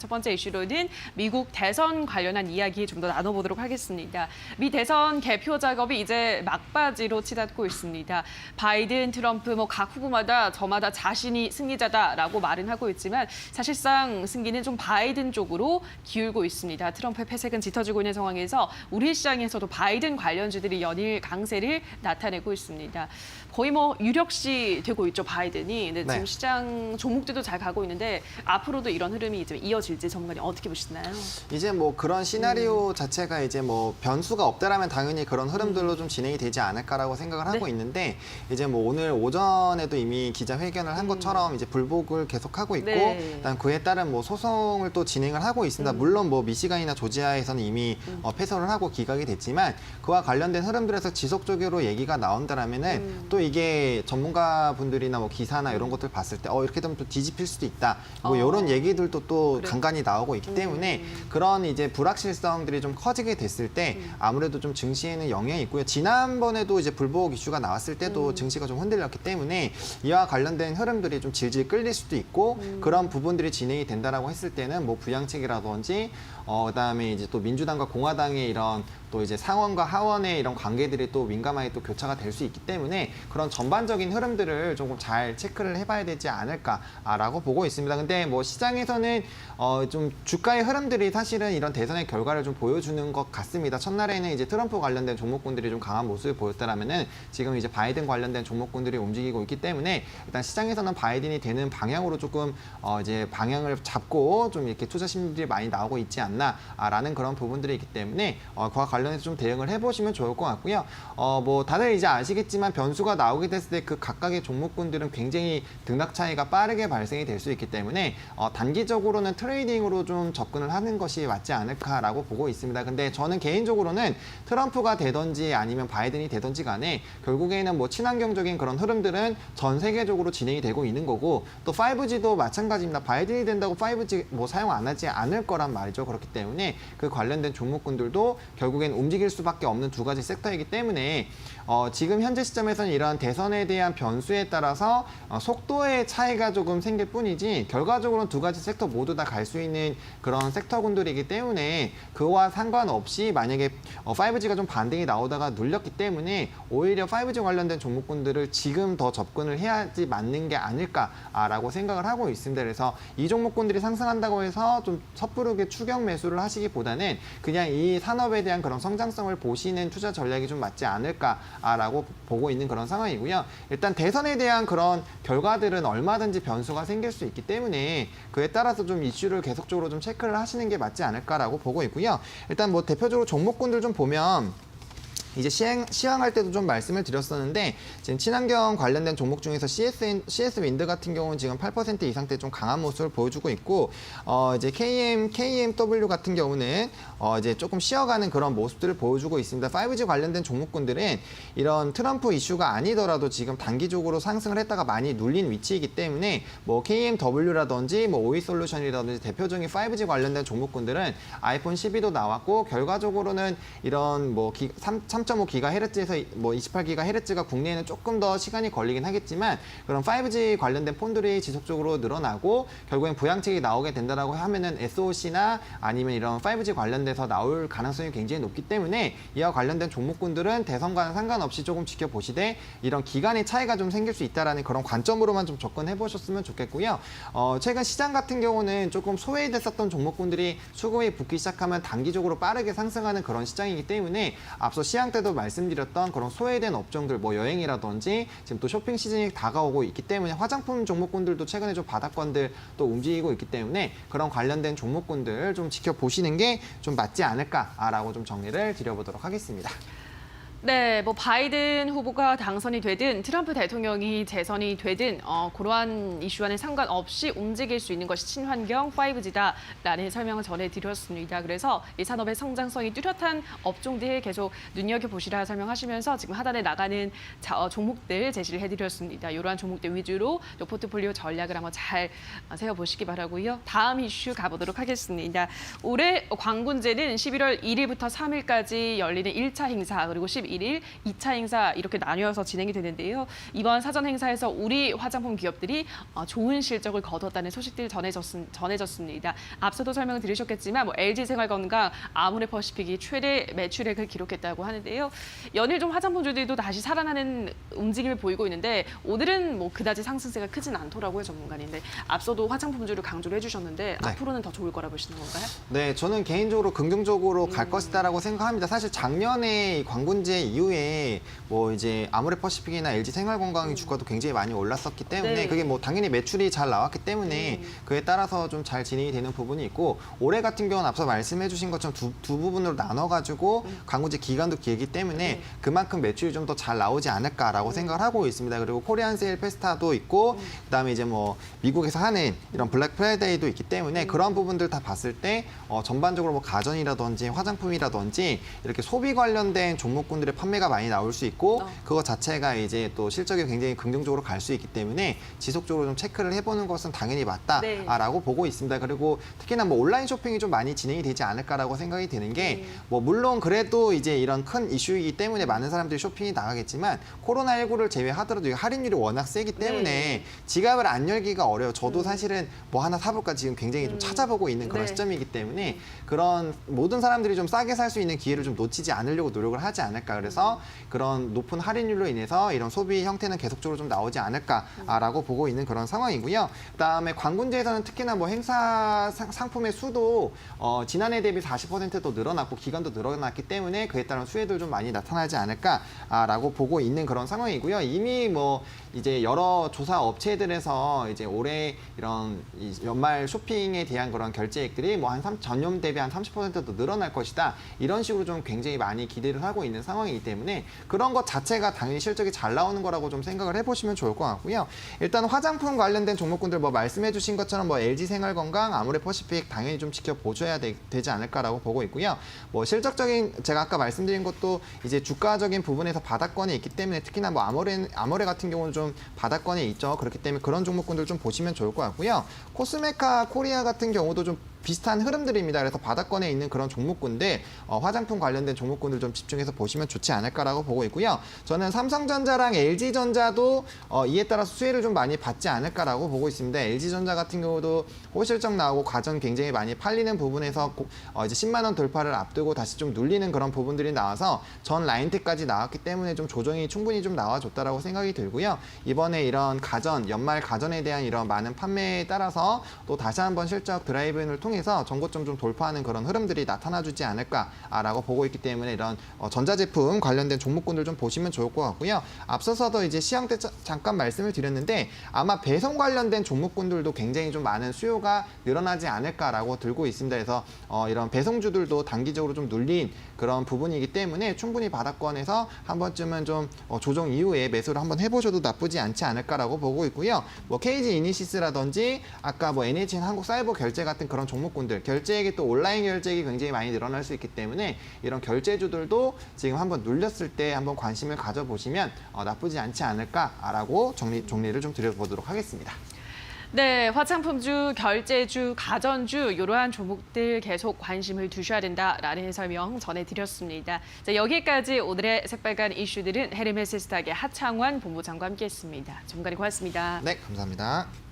첫 번째 이슈로는 미국 대선 관련한 이야기 좀 더 나눠보도록 하겠습니다. 미 대선 개표 작업이 이제 막바지로 치닫고 있습니다. 바이든, 트럼프 뭐 각 후보마다 저마다 자신이 승리자다라고 말은 하고 있지만 사실상 승기는 좀 바이든 쪽으로 기울고 있습니다. 트럼프의 패색은 짙어지고 있는 상황에서 우리 시장에서도 바이든 관련주들이 연일 강세를 나타내고 있습니다. 거의 뭐 유력시 되고 있죠 바이든이. 근데 네. 지금 시장 종목들도 잘 가고 있는데 앞으로도 이런 흐름이 이제 이어 질지 전문가님 어떻게 보시나요? 이제 뭐 그런 시나리오 음. 자체가 이제 뭐 변수가 없다라면 당연히 그런 흐름들로 좀 진행이 되지 않을까라고 생각을 하고 네. 있는데 이제 뭐 오늘 오전에도 이미 기자회견을 한 것처럼 이제 불복을 계속하고 있고 음. 네. 그다음 그에 따른 뭐 소송을 또 진행을 하고 있습니다. 음. 물론 뭐 미시간이나 조지아에서는 이미 어, 패소를 하고 기각이 됐지만 그와 관련된 흐름들에서 지속적으로 얘기가 나온다라면은 음. 또 이게 전문가분들이나 뭐 기사나 이런 것들 봤을 때 어 이렇게 되면 또 뒤집힐 수도 있다. 뭐 어. 이런 얘기들도 또. 간간히 나오고 있기 때문에 음. 그런 이제 불확실성들이 좀 커지게 됐을 때 음. 아무래도 좀 증시에는 영향이 있고요. 지난번에도 이제 불복 이슈가 나왔을 때도 음. 증시가 좀 흔들렸기 때문에 이와 관련된 흐름들이 좀 질질 끌릴 수도 있고 음. 그런 부분들이 진행이 된다라고 했을 때는 뭐 부양책이라든지 어 그다음에 이제 또 민주당과 공화당의 이런 또 이제 상원과 하원의 이런 관계들이 또 민감하게 또 교차가 될 수 있기 때문에 그런 전반적인 흐름들을 조금 잘 체크를 해봐야 되지 않을까라고 보고 있습니다. 근데 뭐 시장에서는 어 좀 주가의 흐름들이 사실은 이런 대선의 결과를 좀 보여주는 것 같습니다. 첫날에는 이제 트럼프 관련된 종목군들이 좀 강한 모습을 보였다라면은 지금 이제 바이든 관련된 종목군들이 움직이고 있기 때문에 일단 시장에서는 바이든이 되는 방향으로 조금 어 이제 방향을 잡고 좀 이렇게 투자 심리들이 많이 나오고 있지 않나라는 그런 부분들이 있기 때문에 어 그와 관련해서 좀 대응을 해보시면 좋을 것 같고요. 어 뭐 다들 이제 아시겠지만 변수가 나오게 됐을 때 그 각각의 종목군들은 굉장히 등락 차이가 빠르게 발생이 될 수 있기 때문에 어 단기적으로는 트레이딩으로 좀 접근을 하는 것이 맞지 않을까라고 보고 있습니다. 근데 저는 개인적으로는 트럼프가 되든지 아니면 바이든이 되든지 간에 결국에는 뭐 친환경적인 그런 흐름들은 전 세계적으로 진행이 되고 있는 거고 또 5G도 마찬가지입니다. 바이든이 된다고 5G 뭐 사용 안 하지 않을 거란 말이죠. 그렇기 때문에 그 관련된 종목군들도 결국엔 움직일 수밖에 없는 두 가지 섹터이기 때문에 어, 지금 현재 시점에서는 이러한 대선에 대한 변수에 따라서 어, 속도의 차이가 조금 생길 뿐이지 결과적으로는 두 가지 섹터 모두 다갈 수 있는 그런 섹터군들이기 때문에 그와 상관없이 만약에 어, 5G가 좀 반등이 나오다가 눌렸기 때문에 오히려 5G 관련된 종목군들을 지금 더 접근을 해야지 맞는 게 아닐까라고 생각을 하고 있습니다. 그래서 이 종목군들이 상승한다고 해서 좀 섣부르게 추격 매수를 하시기보다는 그냥 이 산업에 대한 그런 성장성을 보시는 투자 전략이 좀 맞지 않을까라고 보고 있는 그런 상황이고요. 일단 대선에 대한 그런 결과들은 얼마든지 변수가 생길 수 있기 때문에 그에 따라서 좀 이슈 를 계속적으로 좀 체크를 하시는 게 맞지 않을까라고 보고 있고요. 일단 뭐 대표적으로 종목군들 좀 보면 이제 시행, 시황할 때도 좀 말씀을 드렸었는데 지금 친환경 관련된 종목 중에서 CS, CS 윈드 같은 경우는 지금 8% 이상대 좀 강한 모습을 보여주고 있고 어 이제 KM, KMW 같은 경우는 어 이제 조금 쉬어가는 그런 모습들을 보여주고 있습니다. 5G 관련된 종목군들은 이런 트럼프 이슈가 아니더라도 지금 단기적으로 상승을 했다가 많이 눌린 위치이기 때문에 뭐 KMW라든지 뭐 오이솔루션이라든지 대표적인 5G 관련된 종목군들은 아이폰 12도 나왔고 결과적으로는 이런 뭐 3.5GHz에서 뭐 28GHz가 국내에는 조금 더 시간이 걸리긴 하겠지만 그런 5G 관련된 폰들이 지속적으로 늘어나고 결국엔 부양책이 나오게 된다라고 하면은 SOC나 아니면 이런 5G 관련돼서 나올 가능성이 굉장히 높기 때문에 이와 관련된 종목군들은 대선과는 상관없이 조금 지켜보시되 이런 기간의 차이가 좀 생길 수 있다라는 그런 관점으로만 좀 접근해 보셨으면 좋겠고요. 어, 최근 시장 같은 경우는 조금 소외됐었던 종목군들이 수급이 붙기 시작하면 단기적으로 빠르게 상승하는 그런 시장이기 때문에 앞서 시장 때도 말씀드렸던 그런 소외된 업종들 뭐 여행이라든지 지금 또 쇼핑 시즌이 다가오고 있기 때문에 화장품 종목군들도 최근에 좀 바닥권들 또 움직이고 있기 때문에 그런 관련된 종목군들 좀 지켜보시는 게 좀 맞지 않을까라고 좀 정리를 드려보도록 하겠습니다. 네, 뭐 바이든 후보가 당선이 되든 트럼프 대통령이 재선이 되든 어, 그러한 이슈와는 상관없이 움직일 수 있는 것이 친환경 5G다라는 설명을 전해드렸습니다. 그래서 이 산업의 성장성이 뚜렷한 업종들 계속 눈여겨보시라 설명하시면서 지금 하단에 나가는 자, 어, 종목들 제시를 해드렸습니다. 이러한 종목들 위주로 또 포트폴리오 전략을 한번 잘 어, 세워보시기 바라고요. 다음 이슈 가보도록 하겠습니다. 올해 광군제는 11월 1일부터 3일까지 열리는 1차 행사 그리고 12일 1일 2차 행사 이렇게 나뉘어서 진행이 되는데요. 이번 사전 행사에서 우리 화장품 기업들이 어, 좋은 실적을 거뒀다는 소식들 전해졌, 전해졌 습니다. 앞서도 설명을 드리셨겠지만 뭐 LG 생활건강, 아모레퍼시픽이 최대 매출액을 기록했다고 하는데요. 연일 좀 화장품주들도 다시 살아나는 움직임을 보이고 있는데 오늘은 뭐 그다지 상승세가 크진 않더라고요 전문가인데 앞서도 화장품주를 강조를 해주셨는데 네. 앞으로는 더 좋을 거라 보시는 건가요? 네, 저는 개인적으로 긍정적으로 음. 갈 것이다라고 생각합니다. 사실 작년에 이 광군제 이후에 뭐 이제 아모레퍼시픽이나 LG 생활건강의 주가도 굉장히 많이 올랐었기 때문에 음. 네. 그게 뭐 당연히 매출이 잘 나왔기 때문에 음. 그에 따라서 좀 잘 진행이 되는 부분이 있고 올해 같은 경우는 앞서 말씀해주신 것처럼 두, 두 부분으로 나눠가지고 광군제 기간도 길기 때문에 음. 네. 그만큼 매출이 좀 더 잘 나오지 않을까라고 생각을 하고 있습니다. 그리고 코리안 세일 페스타도 있고 음. 그다음에 이제 뭐 미국에서 하는 이런 블랙 프라이데이도 있기 때문에 음. 그런 부분들 다 봤을 때 어, 전반적으로 뭐 가전이라든지 화장품이라든지 이렇게 소비 관련된 종목군들 의 판매가 많이 나올 수 있고 어. 그거 자체가 이제 또 실적이 굉장히 긍정적으로 갈 수 있기 때문에 지속적으로 좀 체크를 해보는 것은 당연히 네. 맞다라고 보고 있습니다. 그리고 특히나 뭐 온라인 쇼핑이 좀 많이 진행이 되지 않을까라고 생각이 드는 게 음. 뭐 물론 그래도 이제 이런 큰 이슈이기 때문에 많은 사람들이 쇼핑이 나가겠지만 코로나19를 제외하더라도 이 할인율이 워낙 세기 때문에 네. 지갑을 안 열기가 어려요. 저도 사실은 뭐 하나 사볼까 지금 굉장히 좀 음. 찾아보고 있는 그런 네. 시점이기 때문에 그런 모든 사람들이 좀 싸게 살 수 있는 기회를 좀 놓치지 않으려고 노력을 하지 않을까. 그래서 그런 높은 할인율로 인해서 이런 소비 형태는 계속적으로 좀 나오지 않을까라고 보고 있는 그런 상황이고요. 그다음에 광군제에서는 특히나 뭐 행사 상- 상품의 수도 어, 지난해 대비 40%도 늘어났고 기간도 늘어났기 때문에 그에 따른 수혜도 좀 많이 나타나지 않을까라고 보고 있는 그런 상황이고요. 이미 뭐 이제 여러 조사 업체들에서 이제 올해 이런 이 연말 쇼핑에 대한 그런 결제액들이 뭐 한 전년 대비 한 30%도 늘어날 것이다. 이런 식으로 좀 굉장히 많이 기대를 하고 있는 상황 이기 때문에 그런 것 자체가 당연히 실적이 잘 나오는 거라고 좀 생각을 해보시면 좋을 것 같고요. 일단 화장품 관련된 종목군들 뭐 말씀해주신 것처럼 뭐 LG 생활건강, 아모레퍼시픽 당연히 좀 지켜보셔야 되, 지 않을까라고 보고 있고요. 뭐 실적적인 제가 아까 말씀드린 것도 이제 주가적인 부분에서 바닥권에 있기 때문에 특히나 뭐 아모레 아모레 같은 경우는 좀 바닥권에 있죠. 그렇기 때문에 그런 종목군들 좀 보시면 좋을 것 같고요. 코스메카 코리아 같은 경우도 좀 비슷한 흐름들입니다. 그래서 바닥권에 있는 그런 종목군들, 어, 화장품 관련된 종목군들 좀 집중해서 보시면 좋지 않을까라고 보고 있고요. 저는 삼성전자랑 LG전자도 어, 이에 따라서 수혜를 좀 많이 받지 않을까라고 보고 있습니다. LG전자 같은 경우도 호실적 나오고 가전 굉장히 많이 팔리는 부분에서 고- 어, 이제 10만 원 돌파를 앞두고 다시 좀 눌리는 그런 부분들이 나와서 전 라인테까지 나왔기 때문에 좀 조정이 충분히 좀 나와줬다라고 생각이 들고요. 이번에 이런 가전, 연말 가전에 대한 이런 많은 판매에 따라서 또 다시 한번 실적 드라이브인을 통해 서 전고점 좀 돌파하는 그런 흐름들이 나타나주지 않을까라고 보고 있기 때문에 이런 어, 전자제품 관련된 종목군들 좀 보시면 좋을 것 같고요. 앞서서도 이제 시황 때 자- 잠깐 말씀을 드렸는데 아마 배송 관련된 종목군들도 굉장히 좀 많은 수요가 늘어나지 않을까라고 들고 있습니다. 그래서 어, 이런 배송주들도 단기적으로 좀 눌린 그런 부분이기 때문에 충분히 바닥권에서 한 번쯤은 좀 어, 조정 이후에 매수를 한번 해보셔도 나쁘지 않지 않을까라고 보고 있고요. 뭐 KG 이니시스라든지 아까 뭐 NHN 한국 사이버 결제 같은 그런 종 목군들 결제액이 또 온라인 결제액이 굉장히 많이 늘어날 수 있기 때문에 이런 결제주들도 지금 한번 눌렸을 때 한번 관심을 가져보시면 어, 나쁘지 않지 않을까라고 정리 정리를 좀 드려보도록 하겠습니다. 네, 화장품주, 결제주, 가전주 이러한 종목들 계속 관심을 두셔야 된다라는 설명 전해드렸습니다. 자, 여기까지 오늘의 새빨간 이슈들은 헤르메스 스탁의 하창원 본부장과 함께했습니다. 전문가님 고맙습니다. 네, 감사합니다.